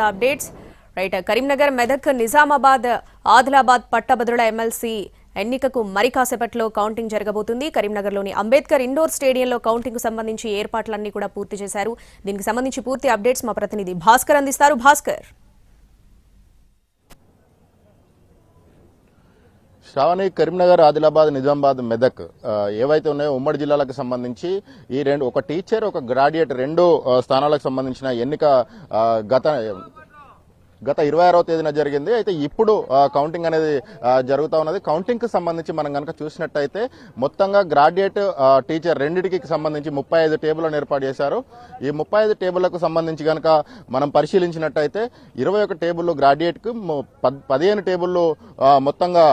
The updates. Right Karimnagar Medak Nizamabad Adilabad పట్టభద్రుల MLC ఎన్నికకు మరి కాసేపట్లో కౌంటింగ్ జరగబోతుంది. కరీంనగర్లోని అంబేద్కర్ ఇండోర్ స్టేడియంలో కౌంటింగ్కు సంబంధించి ఏర్పాట్లన్నీ కూడా పూర్తి చేశారు. దీనికి సంబంధించి పూర్తి అప్డేట్స్ మా ప్రతినిధి భాస్కర్ అందిస్తారు. భాస్కర్. శ్రావణి కరీంనగర్ ఆదిలాబాద్ నిజామాబాద్ మెదక్ ఏవైతే ఉన్నాయో ఉమ్మడి జిల్లాలకు సంబంధించి ఈ రెండు ఒక టీచర్ ఒక గ్రాడ్యుయేట్ రెండు స్థానాలకు సంబంధించిన ఎన్నిక గత గత ఇరవై ఆరవ తేదీన జరిగింది. అయితే ఇప్పుడు కౌంటింగ్ అనేది జరుగుతూ ఉన్నది. కౌంటింగ్కి సంబంధించి మనం కనుక చూసినట్టయితే మొత్తంగా గ్రాడ్యుయేట్ టీచర్ రెండింటికి సంబంధించి ముప్పై ఐదు టేబుల్లను ఏర్పాటు చేశారు. ఈ ముప్పై ఐదు టేబుళ్ళకు సంబంధించి కనుక మనం పరిశీలించినట్టయితే ఇరవై ఒక టేబుల్ గ్రాడ్యుయేట్కి పదిహేను టేబుల్లు మొత్తంగా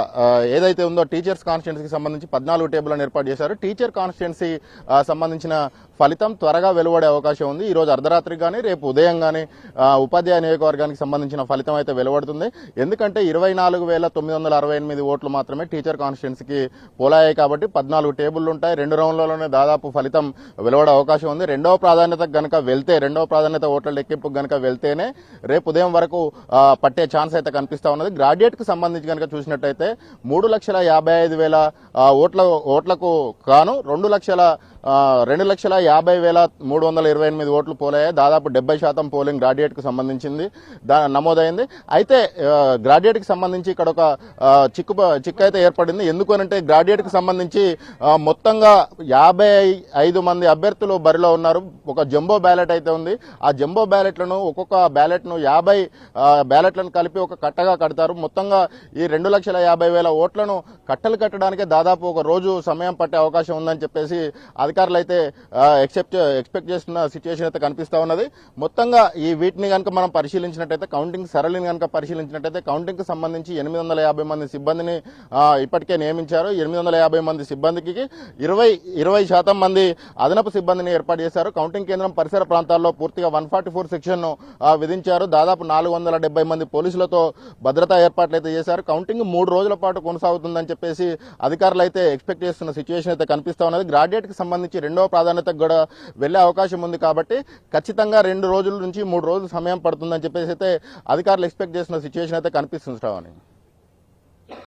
ఏదైతే ఉందో టీచర్స్ కాన్స్టిట్యున్సీకి సంబంధించి పద్నాలుగు టేబుల్లను ఏర్పాటు చేశారు. టీచర్ కాన్స్టిట్యున్సీ సంబంధించిన ఫలితం త్వరగా వెలువడే అవకాశం ఉంది. ఈరోజు అర్ధరాత్రి కానీ రేపు ఉదయం కానీ ఉపాధ్యాయ నియోజకవర్గానికి సంబంధించిన ఫలితం అయితే వెలువడుతుంది. ఎందుకంటే ఇరవై నాలుగు వేల తొమ్మిది వందల అరవై ఎనిమిది ఓట్లు మాత్రమే టీచర్ కాన్స్టిట్యున్సీకి పోలాయి కాబట్టి పద్నాలుగు టేబుల్లు ఉంటాయి. రెండు రౌండ్లలోనే దాదాపు ఫలితం వెలువడే అవకాశం ఉంది. రెండవ ప్రాధాన్యత గనక వెళ్తే రెండవ ప్రాధాన్యత ఓట్ల లెక్కింపు గనక వెళ్తేనే రేపు ఉదయం వరకు పట్టే ఛాన్స్ అయితే కనిపిస్తూ ఉన్నది. గ్రాడ్యుయేట్కి సంబంధించి కనుక చూసినట్టయితే మూడు లక్షల యాభై ఐదు వేల ఓట్ల ఓట్లకు కాను రెండు లక్షల రెండు లక్షల యాభై వేల మూడు వందల ఇరవై ఎనిమిది ఓట్లు పోలయ్యాయి. దాదాపు డెబ్బై శాతం పోలింగ్ గ్రాడ్యుయేట్కి సంబంధించింది. దా నమోదైంది. అయితే గ్రాడ్యుయేట్కి సంబంధించి ఇక్కడ ఒక చిక్కు చిక్కు అయితే ఏర్పడింది. ఎందుకనంటే గ్రాడ్యుయేట్కి సంబంధించి మొత్తంగా యాభై ఐదు మంది అభ్యర్థులు బరిలో ఉన్నారు. ఒక జంబో బ్యాలెట్ అయితే ఉంది. ఆ జంబో బ్యాలెట్లను ఒక్కొక్క బ్యాలెట్ను యాభై బ్యాలెట్లను కలిపి ఒక కట్టగా కడతారు. మొత్తంగా ఈ రెండు లక్షల యాభై వేల ఓట్లను కట్టలు కట్టడానికి దాదాపు ఒక రోజు సమయం పట్టే అవకాశం ఉందని చెప్పేసి అధికారులు అయితే ఎక్సెప్ట్ ఎక్స్పెక్ట్ uh, చేస్తున్న సిచ్యువేషన్ అయితే కనిపిస్తా ఉన్నది. మొత్తంగా ఈ వీటిని కనుక మనం పరిశీలించినట్టయితే కౌంటింగ్ సరళిని కనుక పరిశీలించినట్టయితే కౌంటింగ్కి సంబంధించి ఎనిమిది వందల యాభై మంది సిబ్బందిని ఇప్పటికే నియమించారు. ఎనిమిది వందల యాభై మంది సిబ్బందికి ఇరవై ఇరవై శాతం మంది అదనపు సిబ్బందిని ఏర్పాటు చేశారు. కౌంటింగ్ కేంద్రం పరిసర ప్రాంతాల్లో పూర్తిగా వన్ ఫార్టీ ఫోర్ సెక్షన్ను విధించారు. దాదాపు నాలుగు వందల డెబ్బై మంది పోలీసులతో భద్రతా ఏర్పాట్లు అయితే చేశారు. కౌంటింగ్ మూడు రోజుల పాటు కొనసాగుతుందని చెప్పేసి అధికారులు అయితే ఎక్స్పెక్ట్ చేస్తున్న సిచ్యువేషన్ అయితే కనిపిస్తా ఉన్నది. గ్రాడ్యుయేట్కి సంబంధించి రెండవ ప్రాధాన్యత కూడా వెళ్ళే అవకాశం ఉంది కాబట్టి ఖచ్చితంగా రెండు రోజుల నుంచి మూడు రోజులు సమయం పడుతుందని చెప్పేసి అయితే అధికారులు ఎక్స్పెక్ట్ చేసిన సిచ్యువేషన్ అయితే కనిపిస్తుంది శ్రావణి.